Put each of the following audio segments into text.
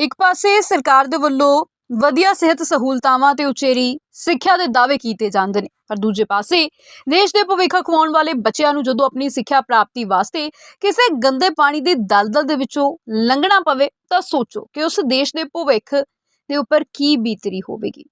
ਇੱਕ ਪਾਸੇ ਸਰਕਾਰ ਦੇ ਵੱਲੋਂ ਵਧੀਆ ਸਿਹਤ ਸਹੂਲਤਾਵਾਂ ਤੇ ਉਚੇਰੀ ਸਿੱਖਿਆ ਦੇ ਦਾਅਵੇ ਕੀਤੇ ਜਾਂਦੇ ਨੇ, ਪਰ ਦੂਜੇ ਪਾਸੇ ਦੇਸ਼ ਦੇ ਭਵਿੱਖ ਖਵਾਉਣ ਵਾਲੇ ਬੱਚਿਆਂ ਨੂੰ ਜਦੋਂ ਆਪਣੀ ਸਿੱਖਿਆ ਪ੍ਰਾਪਤੀ ਵਾਸਤੇ ਕਿਸੇ ਗੰਦੇ ਪਾਣੀ ਦੀ ਦਲਦਲ ਦੇ ਵਿੱਚੋਂ ਲੰਘਣਾ ਪਵੇ ਤਾਂ ਸੋਚੋ ਕਿ ਉਸ ਦੇਸ਼ ਦੇ ਭਵਿੱਖ ਦੇ ਉੱਪਰ ਕੀ ਬੀਤਰੀ ਹੋਵੇਗੀ।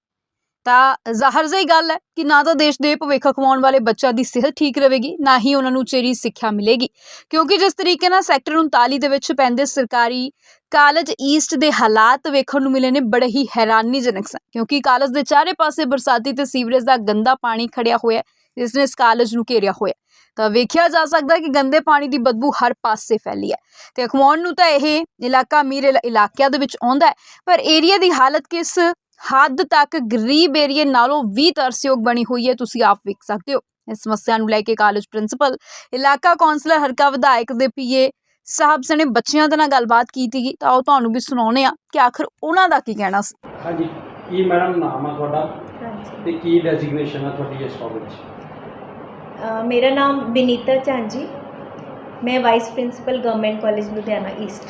ਤਾਂ ਜ਼ਾਹਰ ਜਿਹੀ ਗੱਲ ਹੈ ਕਿ ਨਾ ਤਾਂ ਦੇਸ਼ ਦੇ ਭਵਿੱਖ ਕਮਾਉਣ ਵਾਲੇ ਬੱਚਿਆਂ ਦੀ ਸਿਹਤ ਠੀਕ ਰਹੇਗੀ, ਨਾ ਹੀ ਉਹਨਾਂ ਨੂੰ ਚੇਰੀ ਸਿੱਖਿਆ ਮਿਲੇਗੀ। ਕਿਉਂਕਿ ਜਿਸ ਤਰੀਕੇ ਨਾਲ ਸੈਕਟਰ 39 ਦੇ ਵਿੱਚ ਪੈਂਦੇ ਸਰਕਾਰੀ ਕਾਲਜ ਈਸਟ ਦੇ ਹਾਲਾਤ ਵੇਖਣ ਨੂੰ ਮਿਲੇ ਨੇ, ਬੜੇ ਹੀ ਹੈਰਾਨੀਜਨਕ ਸਨ। ਕਿਉਂਕਿ ਕਾਲਜ ਦੇ ਚਾਰੇ ਪਾਸੇ ਬਰਸਾਤੀ ਤੇ ਸੀਵਰੇਜ ਦਾ ਗੰਦਾ ਪਾਣੀ ਖੜਿਆ ਹੋਇਆ ਹੈ, ਜਿਸ ਨੇ ਇਸ ਕਾਲਜ ਨੂੰ ਘੇਰਿਆ ਹੋਇਆ ਤਾਂ ਵੇਖਿਆ ਜਾ ਸਕਦਾ ਕਿ ਗੰਦੇ ਪਾਣੀ ਦੀ ਬਦਬੂ ਹਰ ਪਾਸੇ ਫੈਲੀ ਹੈ। ਤੇ ਅਖਵਾਉਣ ਨੂੰ ਤਾਂ ਇਹ ਇਲਾਕਾ ਅਮੀਰ ਇਲਾ- ਇਲਾਕਿਆਂ ਦੇ ਵਿੱਚ ਆਉਂਦਾ ਹੈ, ਪਰ ਏਰੀਆ ਦੀ ਹਾਲਤ ਕਿਸ ਹੱਦ ਤੱਕ ਗਰੀਬ ਏਰੀਏ ਨਾਲੋਂ ਵੀ ਤਰਸਯੋਗ ਬਣੀ ਹੋਈ ਹੈ ਤੁਸੀਂ ਆਪ ਵੇਖ ਸਕਦੇ ਹੋ। ਇਸ ਸਮੱਸਿਆ ਨੂੰ ਲੈ ਕੇ ਕਾਲਜ ਪ੍ਰਿੰਸੀਪਲ ਇਲਾਕਾ ਕੌਂਸਲਰ ਹਰਕਾ ਵਿਧਾਇਕ ਦੇ ਪੀਏ ਸਾਹਿਬ ਸਣੇ ਬੱਚਿਆਂ ਦੇ ਨਾਲ ਗੱਲਬਾਤ ਕੀਤੀ ਗਈ ਤਾਂ ਉਹ ਤੁਹਾਨੂੰ ਵੀ ਸੁਣਾਉਣੇ ਆ ਕਿ ਆਖਰ ਉਹਨਾਂ ਦਾ ਕੀ ਕਹਿਣਾ ਸੀ। ਹਾਂਜੀ ਕੀ ਮੈਡਮ ਨਾਮ ਆ ਤੁਹਾਡਾ? ਹਾਂਜੀ। ਤੇ ਕੀ ਡੈਜ਼ਿਗਨੇਸ਼ਨ ਆ ਤੁਹਾਡੀ ਇਸ ਕਾਲਜ ਮੇਰਾ ਨਾਮ ਵਿਨੀਤਾ ਚਾਂਜੀ। ਮੈਂ vice principal government college Ludhiana east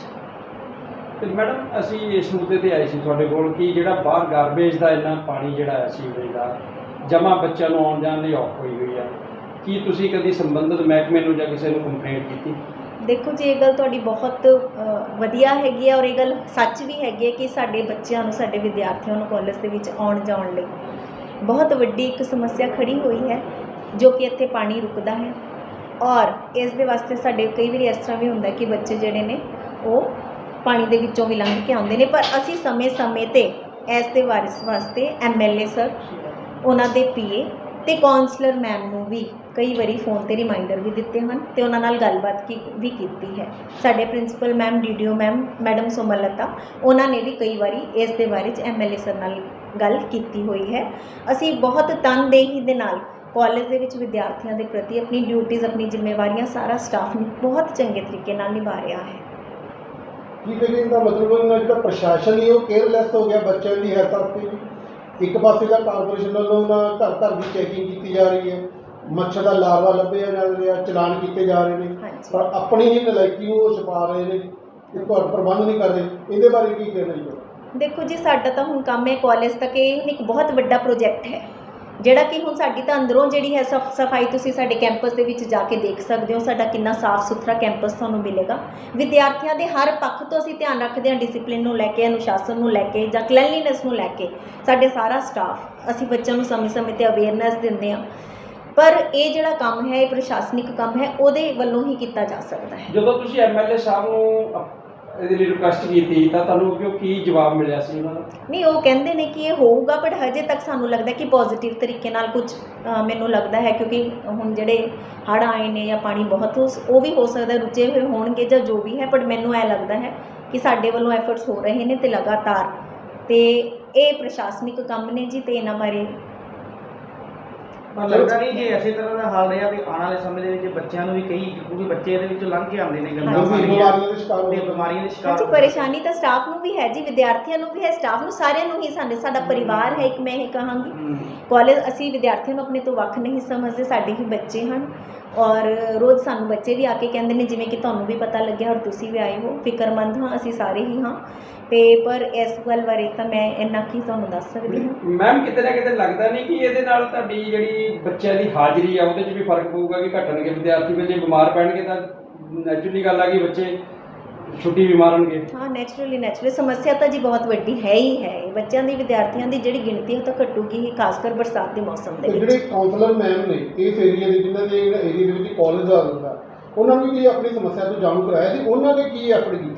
ਤੇ ਮੈਡਮ, ਅਸੀਂ ਇਸ ਮੁੱਦੇ ਤੇ ਆਏ ਸੀ ਤੁਹਾਡੇ ਕੋਲ ਕਿ ਜਿਹੜਾ ਬਾਹਰ ਗਾਰਬੇਜ ਦਾ ਇੰਨਾ ਪਾਣੀ ਜਿਹੜਾ ਹੈ ਸੀਵਰੇਜ ਦਾ, ਜਮਾ ਬੱਚਿਆਂ ਨੂੰ ਆਉਣ ਜਾਣ ਲਈ ਔਖ ਹੋਈ ਹੋਈ ਆ। ਕੀ ਤੁਸੀਂ ਕਦੀ ਸੰਬੰਧਿਤ ਮਹਿਕਮੇ ਨੂੰ ਜਾਂ ਕਿਸੇ ਨੂੰ ਕੰਪਲੇਂਟ ਕੀਤੀ? ਦੇਖੋ ਜੀ, ਇਹ ਗੱਲ ਤੁਹਾਡੀ ਬਹੁਤ ਵਧੀਆ ਹੈਗੀ ਹੈ ਔਰ ਇਹ ਗੱਲ ਸੱਚ ਵੀ ਹੈਗੀ ਹੈ ਕਿ ਸਾਡੇ ਬੱਚਿਆਂ ਨੂੰ, ਸਾਡੇ ਵਿਦਿਆਰਥੀਆਂ ਨੂੰ ਕਾਲਜ ਦੇ ਵਿੱਚ ਆਉਣ ਜਾਣ ਲਈ ਬਹੁਤ ਵੱਡੀ ਇੱਕ ਸਮੱਸਿਆ ਖੜੀ ਹੋਈ ਹੈ, ਜੋ ਕਿ ਇੱਥੇ ਪਾਣੀ ਰੁਕਦਾ ਹੈ। ਔਰ ਇਸ ਦੇ ਵਾਸਤੇ ਸਾਡੇ ਕਈ ਵਾਰੀ ਇਸ ਤਰ੍ਹਾਂ ਵੀ ਹੁੰਦਾ ਕਿ ਬੱਚੇ ਜਿਹੜੇ ਨੇ ਉਹ ਪਾਣੀ ਦੇ ਵਿੱਚੋਂ ਵੀ ਲੰਘ ਕੇ ਆਉਂਦੇ ਨੇ। ਪਰ ਅਸੀਂ ਸਮੇਂ-ਸਮੇਂ ਤੇ ਇਸ ਦੇ ਵਾਰਿਸ ਵਾਸਤੇ ਐਮਐਲਏ ਸਰ, ਉਹਨਾਂ ਦੇ ਪੀਏ ਤੇ ਕਾਉਂਸਲਰ ਮੈਮ ਨੂੰ ਵੀ ਕਈ ਵਾਰੀ ਫੋਨ ਤੇ ਰਿਮਾਈਂਡਰ ਵੀ ਦਿੱਤੇ ਹਨ ਤੇ ਉਹਨਾਂ ਨਾਲ ਗੱਲਬਾਤ ਕੀ ਵੀ ਕੀਤੀ ਹੈ। ਸਾਡੇ principal ma'am DDO ma'am, madam Sumlata, ਉਹਨਾਂ ਨੇ ਵੀ ਕਈ ਵਾਰੀ ਇਸ ਦੇ ਬਾਰੇ ਚ ਐਮਐਲਏ ਸਰ ਨਾਲ ਗੱਲ ਕੀਤੀ ਹੋਈ ਹੈ। ਅਸੀਂ ਬਹੁਤ ਤਨਦੇਹੀ ਦੇ ਨਾਲ ਕਾਲਜ ਦੇ ਵਿੱਚ ਵਿਦਿਆਰਥੀਆਂ ਦੇ ਪ੍ਰਤੀ ਆਪਣੀ ਡਿਊਟੀਆਂ ਆਪਣੀ ਜ਼ਿੰਮੇਵਾਰੀਆਂ ਸਾਰਾ ਸਟਾਫ ਬਹੁਤ ਚੰਗੇ ਤਰੀਕੇ ਨਾਲ ਨਿਭਾ ਰਿਹਾ ਹੈ। ਕੀ ਕਰੀਏ? ਦਾ ਮਤਲਬ ਉਹਨਾਂ ਜਿਹੜਾ ਪ੍ਰਸ਼ਾਸਨ ਹੀ ਉਹ ਕੇਅਰਲੈਸ ਹੋ ਗਿਆ ਬੱਚਿਆਂ ਦੀ ਹੈਲਥ ਵਾਸਤੇ ਵੀ ਇੱਕ ਪਾਸੇ ਦਾ ਕਾਰਪੋਰੇਸ਼ਨ ਵੱਲੋਂ ਨਾ ਘਰ ਘਰ ਦੀ ਚੈਕਿੰਗ ਕੀਤੀ ਜਾ ਰਹੀ ਹੈ। ਮੱਛਰ ਦਾ ਲਾਰਵਾ ਲੱਭਿਆ ਜਾ ਰਿਹਾ ਚਲਾਨ ਕੀਤੇ ਜਾ ਰਹੇ ਨੇ। ਪਰ ਆਪਣੀ ਹੀ ਨਲਾਇਕੀ ਉਹ ਛੁਪਾ ਰਹੇ ਨੇ ਤੇ ਘਰ ਪ੍ਰਬੰਧ ਨਹੀਂ ਕਰਦੇ। ਇਹਦੇ ਬਾਰੇ ਕੀ ਕਹਿਣਾ ਜੀ? ਦੇਖੋ ਜੀ ਸਾਡਾ ਤਾਂ ਹੁਣ ਕੰਮ ਹੈ ਕਾਲਜ ਤੱਕ। ਇਹ ਇੱਕ ਬਹੁਤ ਵੱਡਾ ਪ੍ਰੋਜੈਕਟ ਹੈ। ਜਿਹੜਾ ਕਿ ਹੁਣ ਸਾਡੀ ਤਾਂ ਅੰਦਰੋਂ ਜਿਹੜੀ ਹੈ ਸਫ, ਸਫ਼ਾਈ ਤੁਸੀਂ ਸਾਡੇ ਕੈਂਪਸ ਦੇ ਵਿੱਚ ਜਾ ਕੇ ਦੇਖ ਸਕਦੇ ਹੋ, ਸਾਡਾ ਕਿੰਨਾ ਸਾਫ਼ ਸੁਥਰਾ ਕੈਂਪਸ ਤੁਹਾਨੂੰ ਮਿਲੇਗਾ। ਵਿਦਿਆਰਥੀਆਂ ਦੇ ਹਰ ਪੱਖ ਤੋਂ ਅਸੀਂ ਧਿਆਨ ਰੱਖਦੇ ਹਾਂ ਡਿਸਪਲਿਨ ਨੂੰ ਲੈ ਕੇ, ਅਨੁਸ਼ਾਸਨ ਨੂੰ ਲੈ ਕੇ ਜਾਂ ਕਲੈਨਲੀਨੈਸ ਨੂੰ ਲੈ ਕੇ, ਸਾਡੇ ਸਾਰਾ ਸਟਾਫ ਅਸੀਂ ਬੱਚਿਆਂ ਨੂੰ ਸਮੇਂ-ਸਮੇਂ ਤੇ ਅਵੇਅਰਨੈਸ ਦਿੰਦੇ ਹਾਂ। ਪਰ ਇਹ ਜਿਹੜਾ ਕੰਮ ਹੈ, ਇਹ ਪ੍ਰਸ਼ਾਸਨਿਕ ਕੰਮ ਹੈ, ਉਹਦੇ ਵੱਲੋਂ ਹੀ ਕੀਤਾ ਜਾ ਸਕਦਾ ਹੈ। ਜਦੋਂ ਤੁਸੀਂ ਐਮਐਲਏ ਸਾਹਿਬ ਨੂੰ ਇਹਦੇ ਲਈ ਰਿਕੁਐਸਟ ਕੀਤੀ ਤਾਂ ਤੁਹਾਨੂੰ ਅੱਗੇ ਕੀ ਜਵਾਬ ਮਿਲਿਆ ਸੀ ਉਹਨਾਂ ਦਾ? ਨਹੀਂ, ਉਹ ਕਹਿੰਦੇ ਨੇ ਕਿ ਇਹ ਹੋਊਗਾ ਬਟ ਹਜੇ ਤੱਕ ਸਾਨੂੰ ਲੱਗਦਾ ਕਿ ਪੋਜ਼ਿਟਿਵ ਤਰੀਕੇ ਨਾਲ ਕੁਝ ਮੈਨੂੰ ਲੱਗਦਾ ਹੈ, ਕਿਉਂਕਿ ਹੁਣ ਜਿਹੜੇ ਹੜ੍ਹ ਆਏ ਨੇ ਜਾਂ ਪਾਣੀ ਬਹੁਤ ਉਸ- ਉਹ ਵੀ ਹੋ ਸਕਦਾ ਰੁਚੇ ਹੋਏ ਹੋਣਗੇ ਜਾਂ ਜੋ ਵੀ ਹੈ ਬਟ ਮੈਨੂੰ ਇਹ ਲੱਗਦਾ ਹੈ ਕਿ ਸਾਡੇ ਵੱਲੋਂ ਐਫਰਟਸ ਹੋ ਰਹੇ ਨੇ ਤੇ ਲਗਾਤਾਰ। ਤੇ ਇਹ ਪ੍ਰਸ਼ਾਸਨਿਕ ਕੰਮ ਨੇ ਜੀ, ਤੇ ਇਹਨਾਂ ਬਾਰੇ ਪਰ ਲੱਗਦਾ ਨਹੀਂ ਜੇ ਇਸੇ ਤਰ੍ਹਾਂ ਦਾ ਹਾਲ ਰਿਹਾ ਤੇ ਆਉਣ ਵਾਲੇ ਸਮੇਂ ਦੇ ਵਿੱਚ ਬੱਚਿਆਂ ਨੂੰ ਵੀ ਕਈ ਕਿਉਂਕਿ ਬੱਚੇ ਇਹਦੇ ਵਿੱਚੋਂ ਲੰਘ ਕੇ ਆਉਂਦੇ ਨੇ ਗੰਦਾ ਪਾਣੀ ਬਿਮਾਰੀਆਂ ਦੇ ਸ਼ਿਕਾਰ ਹੋ ਤੇ। ਬਿਮਾਰੀਆਂ ਦੇ ਸ਼ਿਕਾਰ ਹਾਂਜੀ। ਪਰੇਸ਼ਾਨੀ ਤਾਂ ਸਟਾਫ ਨੂੰ ਵੀ ਹੈ ਜੀ ਵਿਦਿਆਰਥੀਆਂ ਨੂੰ ਵੀ ਹੈ ਸਟਾਫ ਨੂੰ ਸਾਰਿਆਂ ਨੂੰ ਹੀ ਸਾਡੇ ਸਾਡਾ ਪਰਿਵਾਰ ਹੈ ਇੱਕ ਮੈਂ ਇਹ ਕਹਾਂਗੀ। ਕਾਲਜ ਅਸੀਂ ਵਿਦਿਆਰਥੀਆਂ ਨੂੰ ਆਪਣੇ ਤੋਂ ਵੱਖ ਨਹੀਂ ਸਮਝਦੇ ਸਾਡੇ ਹੀ ਬੱਚੇ ਹਨ ਔਰ ਰੋਜ਼ ਸਾਨੂੰ ਬੱਚੇ ਵੀ ਆ ਕੇ ਕਹਿੰਦੇ ਨੇ, ਜਿਵੇਂ ਕਿ ਤੁਹਾਨੂੰ ਵੀ ਪਤਾ ਲੱਗਿਆ ਔਰ ਤੁਸੀਂ ਵੀ ਆਏ ਹੋ, ਫਿਕਰਮੰਦ ਹਾਂ, ਅਸੀਂ ਸਾਰੇ ਹੀ ਹਾਂ। ਤੇ ਪਰ ਇਸ ਗੱਲ ਬਾਰੇ ਤਾਂ ਮੈਂ ਇੰਨਾ ਕੀ ਤੁਹਾਨੂੰ ਦੱਸ ਸਕਦੀ ਹਾਂ। ਮੈਮ, ਕਿਤੇ ਨਾ ਕਿਤੇ ਲੱਗਦਾ ਨਹੀਂ ਕਿ ਇਹਦੇ ਨਾਲ ਤੁਹਾਡੀ ਜਿਹੜੀ ਬੱਚਿਆਂ ਦੀ ਹਾਜ਼ਰੀ ਆ, ਉਹਦੇ 'ਚ ਵੀ ਫ਼ਰਕ ਪਊਗਾ ਕਿ ਘਟਣਗੇ, ਵਿਦਿਆਰਥੀ ਵੀ ਜੇ ਬਿਮਾਰ ਪੈਣਗੇ ਤਾਂ ਨੈਚੁਰਲੀ ਗੱਲ ਆ ਕਿ ਬੱਚੇ ਛੁੱਟੀ ਬਿਮਾਰ ਹੋਣਗੇ ਹਾਂ ਨੈਚੁਰਲੀ ਨੈਚੁਰਲੀ ਸਮੱਸਿਆ ਤਾਂ ਜੀ ਬਹੁਤ ਵੱਡੀ ਹੈ ਹੀ ਹੈ। ਇਹ ਬੱਚਿਆਂ ਦੀ ਵਿਦਿਆਰਥੀਆਂ ਦੀ ਜਿਹੜੀ ਗਿਣਤੀ ਹੈ ਉਹ ਤਾਂ ਘਟੂਗੀ ਹੀ ਖਾਸ ਕਰ ਬਰਸਾਤ ਦੇ ਮੌਸਮ ਦੇ ਤੇ ਵਿੱਚ। ਜਿਹੜੇ ਕਾਉਂਸਲਰ ਮੈਮ ਨੇ ਇਸ ਏਰੀਆ ਦੇ ਜਿਨ੍ਹਾਂ ਦੇ ਏਰੀਆ ਦੇ ਵਿੱਚ ਕਾਲਜ ਆ ਜਾਂਦਾ ਉਹਨਾਂ ਨੂੰ ਵੀ ਆਪਣੀ ਸਮੱਸਿਆ ਤੋਂ ਜਾਣੂ ਕਰਾਇਆ ਸੀ? ਉਹਨਾਂ ਨੇ ਕੀ ਐਫਰਟ ਕੀਤਾ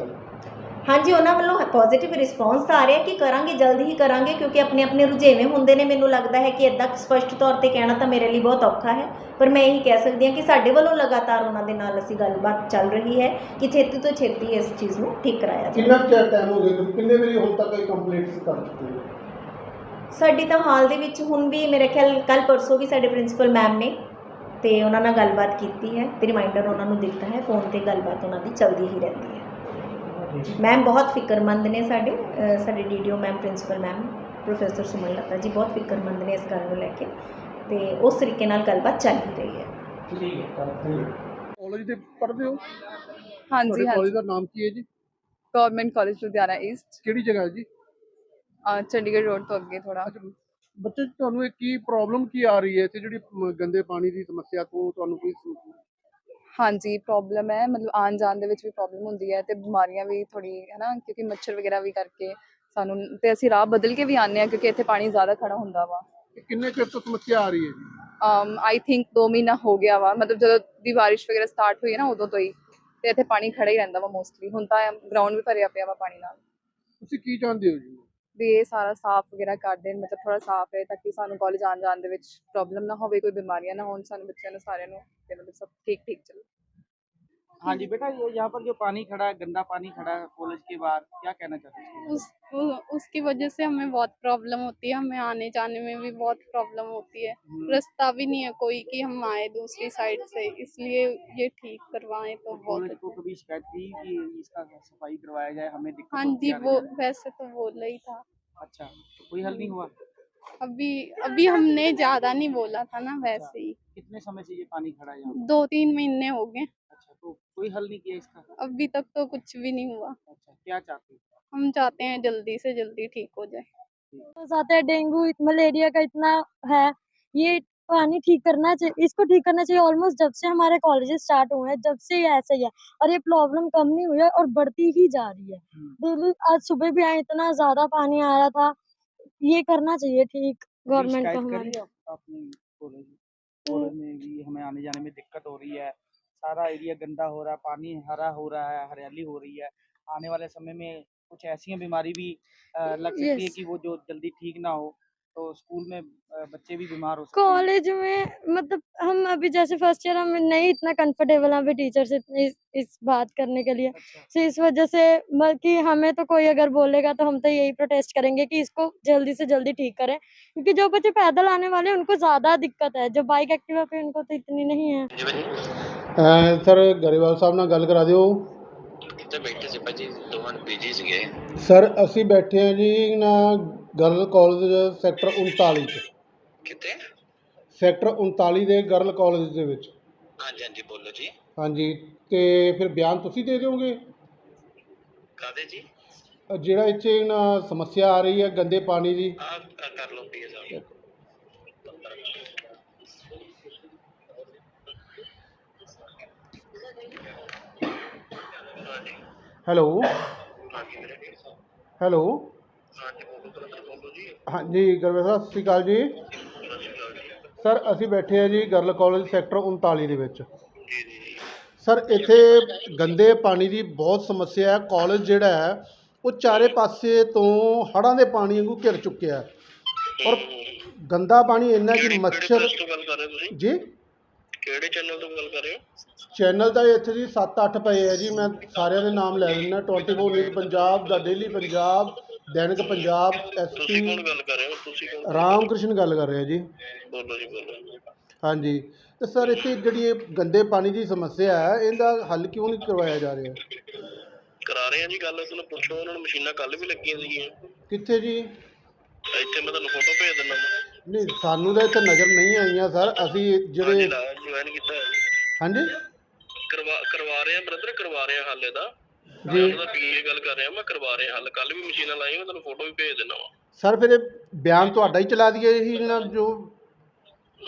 ਹਾਂਜੀ ਉਹਨਾਂ ਵੱਲੋਂ ਪੋਜ਼ਿਟਿਵ ਰਿਸਪੌਂਸ ਆ ਰਿਹਾ ਕਿ ਕਰਾਂਗੇ ਜਲਦੀ ਹੀ ਕਰਾਂਗੇ ਕਿਉਂਕਿ ਆਪਣੇ ਆਪਣੇ ਰੁਝੇਵੇਂ ਹੁੰਦੇ ਨੇ। ਮੈਨੂੰ ਲੱਗਦਾ ਹੈ ਕਿ ਇਦਾਂ ਸਪਸ਼ਟ ਤੌਰ ਤੇ ਕਹਿਣਾ ਤਾਂ ਮੇਰੇ ਲਈ ਬਹੁਤ ਔਖਾ ਹੈ। ਪਰ ਮੈਂ ਇਹੀ ਕਹਿ ਸਕਦੀ ਹਾਂ ਕਿ ਸਾਡੇ ਵੱਲੋਂ ਲਗਾਤਾਰ ਉਹਨਾਂ ਦੇ ਨਾਲ ਅਸੀਂ ਗੱਲਬਾਤ ਚੱਲ ਰਹੀ ਹੈ ਕਿ ਛੇਤੀ ਤੋਂ ਛੇਤੀ ਇਸ ਚੀਜ਼ ਨੂੰ ਠੀਕ ਕਰਾਇਆ ਜਾਵੇ। ਕਿੰਨਾ ਕੁ ਟਾਈਮ ਹੋ ਗਿਆ? ਕਿੰਨੇ ਵਾਰੀ ਹੁਣ ਤੱਕ ਇਹ ਕੰਪਲੇਂਟਸ ਕਰ ਚੁੱਕੇ ਹੋ? ਸਾਡੀ ਤਾਂ ਹਾਲ ਦੇ ਵਿੱਚ ਹੁਣ ਵੀ ਮੇਰੇ ਖਿਆਲ ਕੱਲ ਪਰਸੋਂ ਵੀ ਸਾਡੇ ਪ੍ਰਿੰਸੀਪਲ ਮੈਮ ਨੇ ਤੇ ਉਹਨਾਂ ਨਾਲ ਗੱਲਬਾਤ ਕੀਤੀ ਹੈ। ਤੇ ਰਿਮਾਈਂਡਰ ਉਹਨਾਂ ਨੂੰ ਦਿੱਤਾ ਹੈ ਫੋਨ ਤੇ ਗੱਲਬਾਤ ਉਹਨਾਂ ਦੀ ਚੱਲਦੀ ਹੀ ਰਹਿੰਦੀ ਹੈ। ਮੈਮ ਬਹੁਤ ਫਿਕਰਮੰਦ ਨੇ ਸਾਡੇ ਸਾਡੇ DDO ma'am principal ma'am professor Suman Lata ji ਬਹੁਤ ਫਿਕਰਮੰਦ ਨੇ ਇਸ ਗੱਲ ਨੂੰ ਲੈ ਕੇ ਤੇ ਉਸ ਤਰੀਕੇ ਨਾਲ ਗੱਲਬਾਤ ਚੱਲ ਹੀ ਰਹੀ ਹੈ। ਠੀਕ ਹੈ ਕਾਲਜ ਦੇ ਪੜ੍ਹਦੇ ਹੋ? ਹਾਂਜੀ ਕਾਲਜ ਦਾ ਨਾਮ ਕੀ ਹੈ ਜੀ? ਗਵਰਨਮੈਂਟ ਕਾਲਜ ਲੁਧਿਆਣਾ ਈਸਟ ਕਿਹੜੀ ਜਗ੍ਹਾ ਹੈ ਜੀ? ਚੰਡੀਗੜ੍ਹ ਰੋਡ ਤੋਂ ਅੱਗੇ ਥੋੜਾ ਅੱਛਾ ਬੱਚੇ ਤੁਹਾਨੂੰ ਇਹ ਕੀ ਪ੍ਰੋਬਲਮ ਕੀ ਆ ਰਹੀ ਹੈ? ਇੱਥੇ ਜਿਹੜੀ ਮ- ਗੰਦੇ ਪਾਣੀ ਦੀ ਸਮੱਸਿਆ ਤੋਂ ਤੁਹਾਨੂੰ ਕੀ ਸਮੱਸਿਆ ਹਾਂਜੀ ਪ੍ਰੋਬਲਮ ਹੈ ਮਤਲਬ ਆਉਣ ਜਾਣ ਦੇ ਵਿੱਚ ਵੀ ਪ੍ਰੋਬਲਮ ਹੁੰਦੀ ਹੈ ਤੇ ਬਿਮਾਰੀਆਂ ਵੀ ਥੋੜੀ ਹੈ ਨਾ ਕਿਉਂਕਿ ਮੱਛਰ ਵਗੈਰਾ ਵੀ ਕਰਕੇ ਸਾਨੂੰ ਤੇ ਅਸੀਂ ਰਾਹ ਬਦਲ ਕੇ ਵੀ ਆਉਂਦੇ ਹਾਂ ਕਿਉਂਕਿ ਇੱਥੇ ਪਾਣੀ ਜ਼ਿਆਦਾ ਖੜਾ ਹੁੰਦਾ ਵਾ। ਕਿੰਨੇ ਚਿਰ ਤੋਂ ਸਮੱਸਿਆ ਆ ਰਹੀ ਹੈ ਜੀ? um ਆਈ ਥਿੰਕ 2 ਮਹੀਨਾ ਹੋ ਗਿਆ ਵਾ ਮਤਲਬ ਜਦੋਂ ਦੀ ਬਾਰਿਸ਼ ਵਗੈਰਾ ਸਟਾਰਟ ਹੋਈ ਹੈ ਨਾ ਉਦੋਂ ਤੋਂ ਹੀ ਤੇ ਇੱਥੇ ਪਾਣੀ ਖੜਾ ਹੀ ਰਹਿੰਦਾ ਵਾ ਮੋਸਟਲੀ ਹੁਣ ਤਾਂ ਗਰਾਊਂਡ ਵੀ ਭਰਿਆ ਪਿਆ ਵਾ ਪਾਣੀ ਨਾਲ। ਤੁਸੀਂ ਕੀ ਚਾਹੁੰਦੇ ਹੋ ਜੀ? ਵੀ ਇਹ ਸਾਰਾ ਸਾਫ਼ ਵਗੈਰਾ ਕਰ ਦੇਣ, ਮਤਲਬ ਥੋੜਾ ਸਾਫ਼ ਰਹੇ ਤਾਂ ਕਿ ਸਾਨੂੰ ਕਾਲਜ ਆਉਣ ਜਾਣ ਦੇ ਵਿੱਚ ਪ੍ਰੋਬਲਮ ਨਾ ਹੋਵੇ, ਕੋਈ ਬਿਮਾਰੀਆਂ ਨਾ ਹੋਣ, ਸਾਨੂੰ ਬੱਚਿਆਂ ਨੂੰ ਸਾਰਿਆਂ ਨੂੰ, ਤੇ ਮਤਲਬ ਸਭ ਠੀਕ ਠੀਕ ਚੱਲੇ। हाँ जी बेटा ये यहाँ पर जो पानी खड़ा है गंदा पानी खड़ा है कॉलेज के बाहर क्या कहना चाहते हैं उस उसकी वजह से हमें बहुत प्रॉब्लम होती है हमें आने जाने में भी बहुत प्रॉब्लम होती है। रास्ता भी नहीं है कोई कि हम आए दूसरी साइड से इसलिए ये ठीक करवाएँ तो बहुत कॉलेज को अच्छा। कभी शिकायत की कि इसका सफ़ाई करवाया जाए हमें हाँ जी वो वैसे तो बोला ही था। अच्छा तो कोई हल नहीं हुआ? अभी अभी हमने ज़्यादा नहीं बोला था ना वैसे ही। कितने समय से ये पानी खड़ा है दो तीन महीने हो गए। अच्छा तो कोई हल नहीं किया इसका? अभी तक तो कुछ भी नहीं हुआ। अच्छा क्या चाहते हो? हम चाहते हैं जल्दी से जल्दी ठीक हो जाए। जाता है डेंगू मलेरिया का इतना है ये पानी ठीक करना चाहिए इसको ठीक करना चाहिए ऑलमोस्ट जब से हमारे कॉलेजेस स्टार्ट हुए हैं जब से ये ऐसा ही है। और ये प्रॉब्लम कम नहीं हुई है और बढ़ती ही जा रही है। हम्म। डेली आज सुबह भी आए इतना ज़्यादा पानी आ रहा था ये करना चाहिए ठीक गवर्नमेंट को हमारे करी आप अपने कॉलेज कॉलेज में भी हमें आने जाने में दिक्कत हो रही है। सारा एरिया गंदा हो रहा है पानी हरा हो रहा है हरियाली हो रही है। आने वाले समय में कुछ ऐसी बीमारी भी लग सकती है कि वो जो जल्दी ठीक ना हो तो स्कूल में बच्चे भी बीमार हो सकते हैं। कॉलेज में मतलब हम अभी जैसे फ़र्स्ट ईयर हम नहीं इतना कंफर्टेबल हैं अभी टीचर से इतनी इस, इस बात करने के लिए। अच्छा। तो इस वजह से म- कि हमें तो कोई अगर बोलेगा तो हम तो यही प्रोटेस्ट करेंगे कि इसको जल्दी से जल्दी ठीक करें। क्योंकि जो बच्चे पैदल आने वाले हैं उनको ज़्यादा दिक्कत है जो बाइक एक्टिवा पे उनको तो इतनी नहीं है। ਸਰ ਗਰੇਵਾਲ ਸਾਹਿਬ ਨਾਲ ਗੱਲ ਕਰਾ ਦਿਓ। ਕਿੱਥੇ ਬੈਠੇ ਸੀ ਭਾਜੀ ਦੋਵਾਂ ਬਿਜ਼ੀ ਸੀਗੇ। ਸਰ ਅਸੀਂ ਬੈਠੇ ਹਾਂ ਜੀ ਨਾ ਗਰਲ ਕਾਲਜ ਸੈਕਟਰ 39 ਚ। ਕਿੱਥੇ? ਸੈਕਟਰ 39 ਦੇ ਗਰਲ ਕਾਲਜ ਦੇ ਵਿੱਚ। ਹਾਂਜੀ ਹਾਂਜੀ ਬੋਲੋ ਜੀ। ਹਾਂਜੀ ਤੇ ਫਿਰ ਬਿਆਨ ਤੁਸੀਂ ਦੇ ਦਿਓਗੇ? ਕਾਦੇ ਜੀ? ਅ ਜਿਹੜਾ ਇੱਥੇ ਨਾ ਸਮੱਸਿਆ ਆ ਰਹੀ ਹੈ ਗੰਦੇ ਪਾਣੀ ਦੀ। ਆ ਕਰ ਲਓ ਪੀਏ ਸਾਹਿਬ ਹੈਲੋ। ਹਾਂਜੀ ਵੀਰੇ ਹੈਲੋ। ਹਾਂਜੀ ਬੋਲੋ ਬ੍ਰਦਰ ਬੋਲੋ ਜੀ ਹਾਂਜੀ ਗਰਵੇਲ ਸਾਹਿਬ ਸਤਿ ਸ਼੍ਰੀ ਅਕਾਲ ਜੀ। ਸਤਿ ਸ਼੍ਰੀ ਅਕਾਲ ਜੀ ਸਰ ਅਸੀਂ ਬੈਠੇ ਹਾਂ ਜੀ ਗਰਲ ਕਾਲਜ ਸੈਕਟਰ 39 ਦੇ ਵਿੱਚ। ਜੀ ਜੀ ਜੀ ਸਰ ਇੱਥੇ ਗੰਦੇ ਪਾਣੀ ਦੀ ਬਹੁਤ ਸਮੱਸਿਆ ਹੈ। ਕਾਲਜ ਜਿਹੜਾ ਹੈ ਉਹ ਚਾਰੇ ਪਾਸੇ ਤੋਂ ਹੜ੍ਹਾਂ ਦੇ ਪਾਣੀ ਵਾਂਗੂ ਘਿਰ ਚੁੱਕਿਆ ਹੈ। ਔਰ ਗੰਦਾ ਪਾਣੀ ਇੰਨਾ ਕਿ ਮੱਛਰ ਕਿਹੜੇ ਤੋਂ ਗੱਲ ਕਰ ਰਹੇ ਹੋ ਤੁਸੀਂ? ਜੀ? ਕਿਹੜੇ ਚੈਨਲ ਤੋਂ ਗੱਲ ਕਰ ਰਹੇ ਹੋ? ਚੈਨਲ ਤਾਂ ਇੱਥੇ ਜੀ 7-8 ਪਏ ਹੈ ਜੀ ਮੈਂ ਸਾਰਿਆਂ ਦੇ ਨਾਮ ਲੈ ਲੈਂਦਾ 24 ਨਿਊਜ਼ ਪੰਜਾਬ ਦਾ ਡੇਲੀ ਪੰਜਾਬ ਦੈਨਿਕ ਪੰਜਾਬ ਤੁਸੀਂ ਐਸਪੀ ਕੌਣ ਗੱਲ ਕਰ ਰਹੇ ਹੋ? ਤੁਸੀਂ ਕੌਣ ਰਾਮ ਕ੍ਰਿਸ਼ਨ ਗੱਲ ਕਰ ਰਿਹਾ ਜੀ। ਬੋਲੋ ਜੀ ਬੋਲੋ। ਹਾਂਜੀ। ਤੇ ਸਰ ਇੱਥੇ ਜਿਹੜੀ ਇਹ ਗੰਦੇ ਪਾਣੀ ਦੀ ਸਮੱਸਿਆ ਹੈ ਇਹਦਾ ਹੱਲ ਕਿਉਂ ਨਹੀਂ ਕਰਵਾਇਆ ਜਾ ਰਿਹਾ? ਕਰਾ ਰਹੇ ਆ ਜੀ ਗੱਲ ਤੁਹਾਨੂੰ ਪੁੱਛੋ ਉਹਨਾਂ ਨੂੰ ਮਸ਼ੀਨਾਂ ਕੱਲ ਵੀ ਲੱਗੀਆਂ ਸੀਗੀਆਂ। ਕਿੱਥੇ ਜੀ? ਇੱਥੇ ਮੈਂ ਤੁਹਾਨੂੰ ਫੋਟੋ ਭੇਜ ਦਿੰਦਾ। ਨਹੀਂ ਸਾਨੂੰ ਤਾਂ ਇੱਥੇ ਨਜ਼ਰ ਨਹੀਂ ਆਈਆਂ ਸਰ। ਅਸੀਂ ਹਾਂਜੀ ਜਿਹੜੇ ਜੁਆਇਨ ਕੀਤਾ ਹੈ। ਹਾਂਜੀ? ਕਰਵਾ ਕਰਵਾ ਰਹੇ ਆ ਬ੍ਰਦਰ ਕਰਵਾ ਰਹੇ ਆ ਹਾਲੇ ਦਾ ਜੀ। ਜੀ। ਉਹਦਾ ਪੀਏ ਗੱਲ ਕਰ ਰਿਹਾ ਮੈਂ ਕਰਵਾ ਰਹੇ ਹੱਲ। ਕੱਲ ਵੀ ਮਸ਼ੀਨਾਂ ਲਾਈਆਂ ਮੈਂ ਤੁਹਾਨੂੰ ਫੋਟੋ ਵੀ ਭੇਜ ਦਿੰਦਾ ਵਾ। ਸਰ ਫਿਰ ਇਹ ਬਿਆਨ ਤੁਹਾਡਾ ਹੀ ਚਲਾ ਦਈਏ ਇਹੀ ਨਾ ਜੋ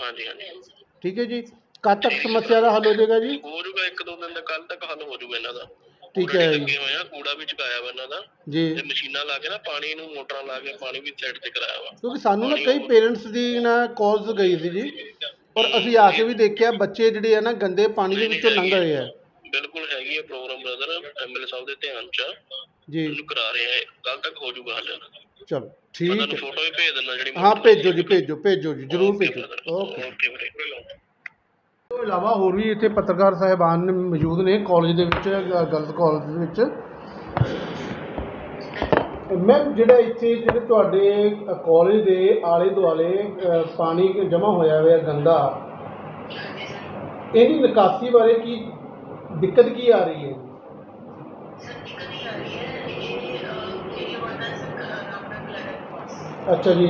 ਹਾਂਜੀ ਹਾਂਜੀ। ਠੀਕ ਹੈ ਜੀ। ਕਦ ਤੱਕ ਸਮੱਸਿਆ ਦਾ ਹੱਲ ਹੋ ਜਾਏਗਾ ਜੀ? ਹੋ ਜਾਊਗਾ ਇੱਕ ਦੋ ਦਿਨ ਦਾ ਕੱਲ ਤੱਕ ਹੱਲ ਹੋ ਜਾਊਗਾ ਇਹਨਾਂ ਦਾ। ਠੀਕ ਹੈ। ਜੀ। ਲੱਗੇ ਹੋਏ ਆ ਕੂੜਾ ਵੀ ਚੁਕਾਇਆ ਵਾ ਇਹਨਾਂ ਦਾ। ਜੀ। ਤੇ ਮਸ਼ੀਨਾਂ ਲਾ ਕੇ ਨਾ ਪਾਣੀ ਨੂੰ ਮੋਟਰਾਂ ਲਾ ਕੇ ਪਾਣੀ ਵੀ ਸਾਈਡ ਤੇ ਕਰਾਇਆ ਵਾ। ਕਿਉਂਕਿ ਸਾਨੂੰ ਨਾ ਕਈ ਪੇਰੈਂਟਸ ਦੀ ਨਾ ਕਾਲਸ ਗਈ ਸੀ ਜੀ। ਔਰ ਅਸੀਂ ਆ ਕੇ ਵੀ ਦੇਖਿਆ ਬੱਚੇ ਜਿਹੜੇ ਆ ਨਾ ਗੰਦੇ ਪਾਣੀ ਦੇ ਵਿੱਚੋਂ ਲੰਘ ਰਹੇ ਆ। ਬਿਲਕੁਲ ਹੈਗੀ ਹੈ ਪ੍ਰੋਗਰਾਮ ਬ੍ਰਦਰ ਐਮਐਲਏ ਸਾਹਿਬ ਦੇ ਧਿਆਨ ਚ। ਜੀ। ਇਹਨੂੰ ਕਰਾ ਰਹੇ ਆ ਕੱਲ ਤੱਕ ਹੋ ਜਾਊਗਾ ਹੱਲ। ਚਲੋ ਠੀਕ ਤੁਹਾਨੂੰ ਹੈ। ਫੋਟੋ ਵੀ ਭੇਜ ਦਿੰਦਾ ਜਿਹੜੀ ਹਾਂ ਭੇਜੋ ਜੀ ਭੇਜੋ ਭੇਜੋ ਜੀ ਜ਼ਰੂਰ ਭੇਜੋ। ਓਕੇ ਓਕੇ ਵੀਰੇ ਤੋਂ ਇਲਾਵਾ ਹੋਰ ਵੀ ਇੱਥੇ ਪੱਤਰਕਾਰ ਸਾਹਿਬਾਨ ਮੌਜੂਦ ਨੇ ਕਾਲਜ ਦੇ ਵਿੱਚ ਗ- ਗਰਲਸ ਕਾਲਜ ਦੇ ਵਿੱਚ। ਮੈਮ ਜਿਹੜਾ ਇੱਥੇ ਜਿਹੜੇ ਤੁਹਾਡੇ ਕਾਲਜ ਦੇ ਆਲੇ ਦੁਆਲੇ ਪਾਣੀ ਜਮ੍ਹਾਂ ਹੋਇਆ ਹੋਇਆ ਗੰਦਾ ਇਹਦੀ ਨਿਕਾਸੀ ਬਾਰੇ ਕੀ ਦਿੱਕਤ ਕੀ ਆ ਰਹੀ ਹੈ? ਅੱਛਾ ਜੀ।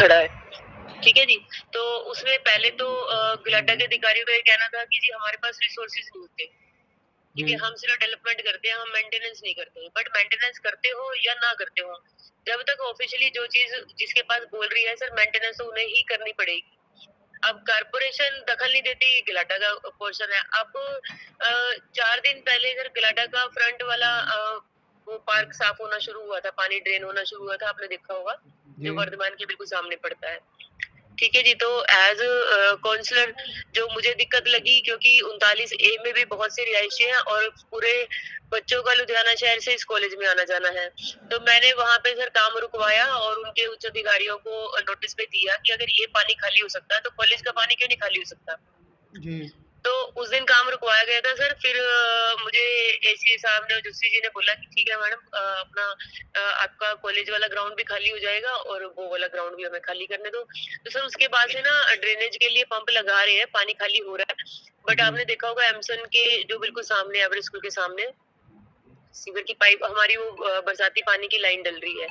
खड़ा है। ठीक है जी? तो उसमें पहले तो गुलाटा के अधिकारियों का ये कहना था कि जी हमारे पास रिसोर्सेज नहीं होते। ठीक है हम सिर्फ़ डेवलपमेंट करते हैं हम मेंटेनेंस नहीं करते बट मेंटेनेंस करते हो या ना करते हो जब तक ऑफिशियली जो चीज़ जिसके पास बोल रही है सर मेंटेनेंस तो उन्हें ही करनी पड़ेगी। अब कारपोरेशन दखल नहीं देती गिलाटा का पोर्शन है। अब चार दिन पहले इधर गिलाटा का फ्रंट वाला वो पार्क साफ़ होना शुरू हुआ था पानी ड्रेन होना शुरू हुआ था आपने देखा होगा। जो वर्धमान के बिल्कुल सामने पड़ता है। ठीक है जी तो एज काउंसलर जो मुझे दिक्कत लगी क्योंकि उनतालीस ए में भी बहुत सी रिहायशी हैं और पूरे बच्चों का लुधियाना शहर से इस कॉलेज में आना जाना है। तो मैंने वहाँ पे सर काम रुकवाया और उनके उच्च अधिकारियों को नोटिस पे दिया कि अगर ये पानी खाली हो सकता है तो कॉलेज का पानी क्यों नहीं खाली हो सकता? जी। तो उस दिन काम रुकवाया गया था सर। फिर मुझे एसी साहब ने जस्सी जी ने बोला कि ठीक है मैडम अपना आपका कॉलेज वाला ग्राउंड भी खाली हो जाएगा और वो वाला ग्राउंड भी हमें खाली करने दो। तो सर उसके बाद से ना ड्रेनेज के लिए पंप लगा रहे हैं पानी खाली हो रहा है। बट आपने देखा होगा एमसन के जो बिल्कुल सामने एवरेज स्कूल के सामने सीवर की पाइप हमारी वो बरसाती पानी की लाइन डल रही है।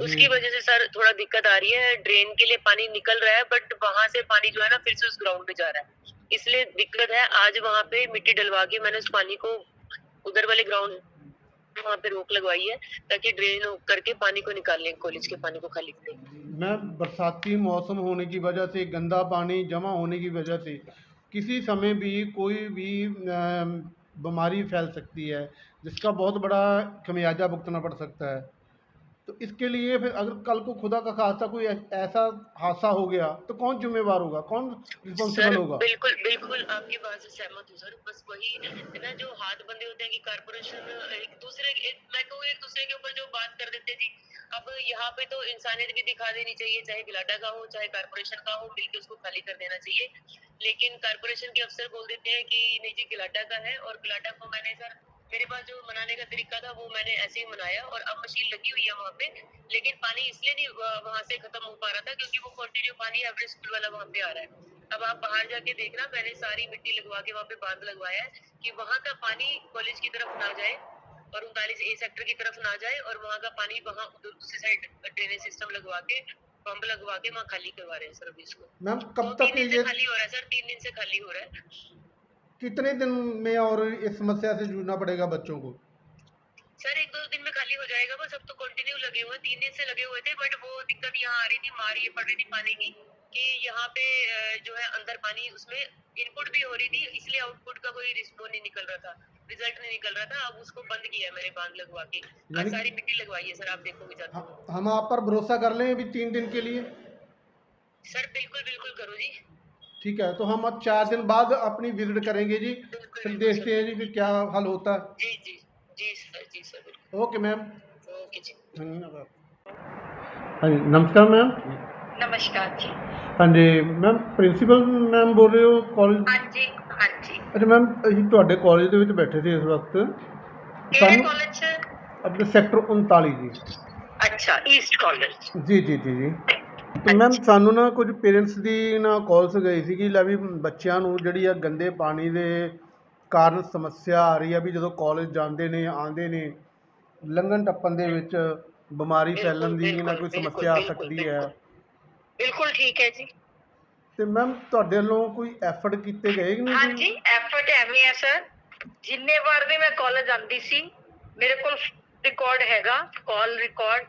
उसकी वजह से सर थोड़ा दिक्कत आ रही है। ड्रेन के लिए पानी निकल रहा है बट वहाँ से पानी जो है ना फिर से उस ग्राउंड में जा रहा है। इसलिए दिक्कत है। आज वहाँ पे मिट्टी डलवा के मैंने उस पानी को उधर वाले ग्राउंड वहाँ पे रोक लगवाई है ताकि ड्रेन करके पानी को निकाल लें कॉलेज के पानी को खाली करें मैं बरसाती मौसम होने की वजह से, गंदा पानी जमा होने की वजह से किसी समय भी कोई भी बीमारी फैल सकती है, जिसका बहुत बड़ा खमियाजा भुगतना पड़ सकता है। तो इसके लिए फिर अगर कल को खुदा का खासा कोई ऐसा हादसा हो गया तो कौन जिम्मेवार होगा? कौन रिस्पॉन्सिबल होगा? बिल्कुल बिल्कुल आपकी बात से सहमत हूँ सर। बस वही है ना जो हाथ बंधे होते हैं कि कारपोरेशन एक दूसरे एक, मैं कहूँ एक दूसरे के ऊपर जो बात कर देते जी अब यहाँ पे तो इंसानियत भी दिखा देनी चाहिए चाहे गिलाटा का हो चाहे कारपोरेशन का हो मिलकर उसको खाली कर देना चाहिए। लेकिन कारपोरेशन के अफसर बोल देते हैं कि नहीं जी गिलाटा का है और गिलाटा को मैंने सर मेरे पास जो मनाने का तरीका था वो मैंने ऐसे ही मनाया और अब मशीन लगी हुई है वहाँ पे लेकिन पानी इसलिए नहीं वहाँ से खत्म हो पा रहा था क्योंकि वो कंटिन्यू पानी एवरेज स्कूल वाला वहाँ पे आ रहा है। अब आप बाहर जाके देखना मैंने सारी मिट्टी लगवा के वहाँ पे बाँध लगवाया है कि वहाँ का पानी कॉलेज की तरफ़ ना जाए और उनतालीस ए सेक्टर की तरफ़ ना जाए और वहाँ का पानी वहाँ उधर दूसरी साइड ड्रेनेज सिस्टम लगवा के पंप लगवा के वहाँ खाली करवा रहे हैं सर अभी इसको। मैम कब तीन तक दिन से खाली हो रहा है सर तीन दिन से खाली हो रहा है। कितने दिन में और इस समस्या से जूझना पड़ेगा बच्चों को? सर एक दो दिन में खाली हो जाएगा बस अब तो कंटिन्यू लगे हुए तीन दिन से लगे हुए थे बट वो दिक्कत यहाँ आ रही थी मार ये पड़ रही थी पानी की कि यहाँ पे जो है अंदर पानी उसमें इनपुट भी हो रही थी इसलिए आउटपुट का कोई रिस्पॉन्स नहीं निकल रहा था रिज़ल्ट नहीं निकल रहा था अब उसको बंद किया मैंने बाँध लगवा के। आज सारी मिट्टी लगवाई है सर आप देखोगे जाते हम आप पर भरोसा कर लें अभी तीन दिन के लिए? सर बिल्कुल बिल्कुल करो जी। ठीक है तो हम अब चार दिन बाद अपनी विजिट करेंगे जी बिल्कुल फिर बिल्कुल देखते हैं जी फिर क्या हल होता है जी जी जी सर जी सर बिल्कुल ओके मैम ओके जी धन्यवाद हाँ जी नमस्कार मैम नमस्कार जी हाँ जी ਮੈਮ ਪ੍ਰਿੰਸੀਪਲ ਮੈਮ ਬੋਲ ਰਹੇ ਹੋ ਕਾਲਜ ਹਾਂਜੀ ਹਾਂਜੀ ਅੱਛਾ ਮੈਮ ਅਸੀਂ ਤੁਹਾਡੇ ਕਾਲਜ ਦੇ ਵਿੱਚ ਬੈਠੇ ਸੀ ਇਸ ਵਕਤ ਸਾਨੂੰ ਕਾਲਜ ਚ ਆਪਣੇ ਸੈਕਟਰ 39 ਜੀ ਅੱਛਾ ਈਸਟ ਕਾਲਜ ਜੀ ਜੀ ਜੀ ਜੀ ਤੇ ਮੈਮ ਸਾਨੂੰ ਨਾ ਕੁਝ ਪੇਰੈਂਟਸ ਦੀ ਨਾ ਕਾਲਸ ਗਈ ਸੀ ਕਿ ਲੈ ਵੀ ਬੱਚਿਆਂ ਨੂੰ ਜਿਹੜੀ ਆ ਗੰਦੇ ਪਾਣੀ ਦੇ ਕਾਰਨ ਸਮੱਸਿਆ ਆ ਰਹੀ ਆ ਵੀ ਜਦੋਂ ਕਾਲਜ ਜਾਂਦੇ ਨੇ ਆਉਂਦੇ ਨੇ ਲੰਘਣ ਟੱਪਣ ਦੇ ਵਿੱਚ ਬਿਮਾਰੀ ਫੈਲਣ ਦੀ ਨਾ ਕੋਈ ਸਮੱਸਿਆ ਆ ਸਕਦੀ ਹੈ। ਬਿਲਕੁਲ ਠੀਕ ਹੈ ਜੀ। ਤੇ ਮੈਮ ਤੁਹਾਡੇ ਵੱਲੋਂ ਕੋਈ ਐਫਰਟ ਕੀਤੇ ਗਏ ਕਿ ਨਹੀਂ? ਹਾਂਜੀ ਐਫਰਟ ਐਵੇਂ ਹੈ ਸਰ ਜਿੰਨੇ ਵਾਰ ਵੀ ਮੈਂ ਕਾਲਜ ਆਂਦੀ ਸੀ ਮੇਰੇ ਕੋਲ ਰਿਕਾਰਡ ਹੈਗਾ ਕਾਲ ਰਿਕਾਰਡ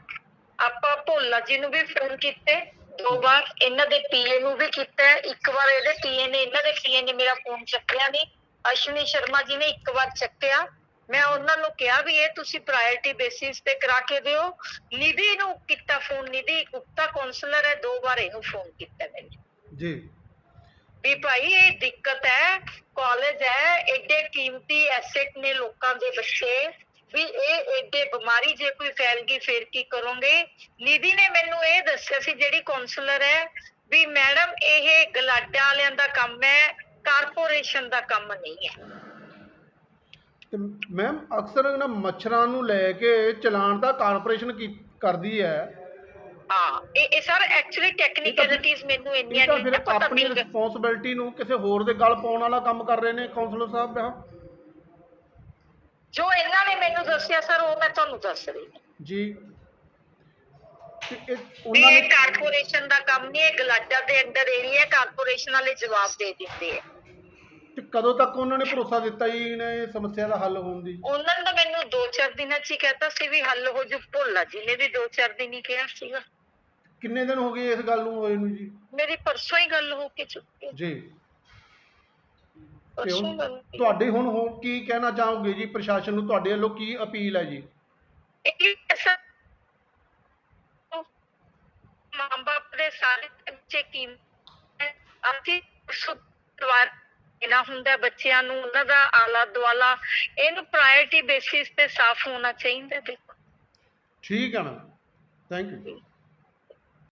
ਆਪਾਂ ਭੋਲਾ ਜੀ ਨੂੰ ਵੀ ਫੋਨ ਕੀਤੇ ਦੋ ਵਾਰ ਇਹਨਾਂ ਦੇ ਪੀਏ ਨੂੰ ਵੀ ਕੀਤਾ। ਇੱਕ ਵਾਰ ਇਹਦੇ ਪੀਏ ਨੇ ਇਹਨਾਂ ਦੇ ਪੀਏ ਨੇ ਮੇਰਾ ਫੋਨ ਚੱਕਿਆ ਨਹੀਂ। ਅਸ਼ਵਨੀ ਸ਼ਰਮਾ ਜੀ ਨੇ ਇੱਕ ਵਾਰ ਚੱਕਿਆ। ਮੈਂ ਉਹਨਾਂ ਨੂੰ ਕਿਹਾ ਵੀ ਇਹ ਤੁਸੀਂ ਪ੍ਰਾਇੋਰਟੀ ਬੇਸਿਸ ਤੇ ਕਰਾ ਕੇ ਦਿਓ। ਨਿਧੀ ਨੂੰ ਕੀਤਾ ਫੋਨ ਨਿਧੀ ਗੁਪਤਾ ਕਾਉਂਸਲਰ ਹੈ ਦੋ ਵਾਰ ਇਹਨੂੰ ਫੋਨ ਕੀਤਾ ਮੈंने ਜੀ। ਵੀ ਭਾਈ ਇਹ ਦਿੱਕਤ ਹੈ ਕਾਲਜ ਹੈ ਏਡੇ ਕੀਮਤੀ ਐਸੈਟ ਨੇ ਲੋਕਾਂ ਦੇ ਬੱਚੇ। ਵੀ ਇਹ ਏਡੇ ਬਿਮਾਰੀ ਜੇ ਕੋਈ ਫੈਲ ਗਈ ਫਿਰ ਕੀ ਕਰੋਗੇ। ਨਿਧੀ ਨੇ ਮੈਨੂੰ ਇਹ ਦੱਸਿਆ ਸੀ ਜਿਹੜੀ ਕਾਉਂਸਲਰ ਹੈ ਵੀ ਮੈਡਮ ਇਹ ਗਲਾਡਾ ਵਾਲਿਆਂ ਦਾ ਕੰਮ ਹੈ ਕਾਰਪੋਰੇਸ਼ਨ ਦਾ ਕੰਮ ਨਹੀਂ ਹੈ। ਤੇ ਮੈਮ ਅਕਸਰ ਨਾ ਮੱਛਰਾਂ ਨੂੰ ਲੈ ਕੇ ਚਲਾਨ ਤਾਂ ਕਾਰਪੋਰੇਸ਼ਨ ਕੀ ਕਰਦੀ ਹੈ? ਹਾਂ ਇਹ ਇਹ ਸਰ ਐਕਚੁਅਲੀ ਟੈਕਨੀਕਲਿਟੀਜ਼ ਮੈਨੂੰ ਇਹ ਇੰਨੀਆਂ ਤਾਂ ਨਹੀਂ ਫਿਰ ਨਾ ਪਤਾ ਆਪਣੀ ਰਿਸਪੌਂਸਿਬਿਲਟੀ ਨੂੰ ਕਿਸੇ ਹੋਰ ਦੇ ਗਲ ਪਾਉਣ ਵਾਲਾ ਕੰਮ ਕਰ ਰਹੇ ਨੇ ਕਾਉਂਸਲਰ ਸਾਹਿਬ ਆ ਜੋ ਇਹਨਾਂ ਨੇ ਮੈਨੂੰ ਦੱਸਿਆ ਸਰ ਉਹ ਮੈਂ ਤੁਹਾਨੂੰ ਦੱਸ ਰਹੀ ਹਾਂ। ਜੀ। ਤੇ ਇਹ ਉਹਨਾਂ ਇਹ ਨੇ ਕਾਰਪੋਰੇਸ਼ਨ ਦਾ ਕੰਮ ਨਹੀਂ ਇਹ ਗਲਾਡਾ ਦੇ ਅੰਡਰ ਏਰੀਆ ਕਾਰਪੋਰੇਸ਼ਨ ਵਾਲੇ ਜਵਾਬ ਦੇ ਦਿੰਦੇ ਆ। ਤੇ ਕਦੋਂ ਤੱਕ ਉਹਨਾਂ ਨੇ ਭਰੋਸਾ ਦਿੱਤਾ ਜੀ ਇਹਨਾਂ ਇਹ ਸਮੱਸਿਆ ਦਾ ਹੱਲ ਹੋਣ ਦੀ? ਉਹਨਾਂ ਨੇ ਤਾਂ ਮੈਨੂੰ 2-4 ਦਿਨਾਂ 'ਚ ਹੀ ਕਹਿਤਾ ਸੀ ਵੀ ਹੱਲ ਹੋ ਜੂ। ਭੋਲਾ ਜੀ ਨੇ ਵੀ 2-4 ਦਿਨ ਹੀ ਕਿਹਾ ਸੀਗਾ। ਕਿੰਨੇ ਦਿਨ ਹੋ ਗਏ ਇਸ ਗੱਲ ਨੂੰ ਹੋਏ ਨੂੰ ਜੀ? ਮੇਰੀ ਪਰਸੋਂ ਹੀ ਗੱਲ ਹੋ ਕੇ ਚੁੱਕੀ ਹੈ। ਜੀ। ਗੱਲ ਹੋਈ। ਤੁਹਾਡੇ ਹੁਣ ਹੋਰ ਕੀ ਕਹਿਣਾ ਚਾਹੋਗੇ ਜੀ ਪ੍ਰਸ਼ਾਸਨ ਨੂੰ? ਤੁਹਾਡੇ ਵੱਲੋਂ ਕੀ ਅਪੀਲ ਹੈ ਜੀ? ਇਹ ਐਸਾ ਮਾਂ ਬਾਪ ਦੇ ਸਾਰੇ ਬੱਚੇ ਕੀ ਅਸੀਂ ਸੁਧਾਰ ਇਹਨਾਂ ਹੁੰਦਾ ਹੈ ਬੱਚਿਆਂ ਨੂੰ ਉਹਨਾਂ ਦਾ ਆਲਾ ਦੁਆਲਾ ਇਹਨੂੰ ਪ੍ਰਾਇੋਰਟੀ ਬੇਸਿਸ ਤੇ ਸਾਫ਼ ਹੋਣਾ ਚਾਹੀਦਾ ਦੇਖੋ ਠੀਕ ਹੈ ਨਾ। Thank you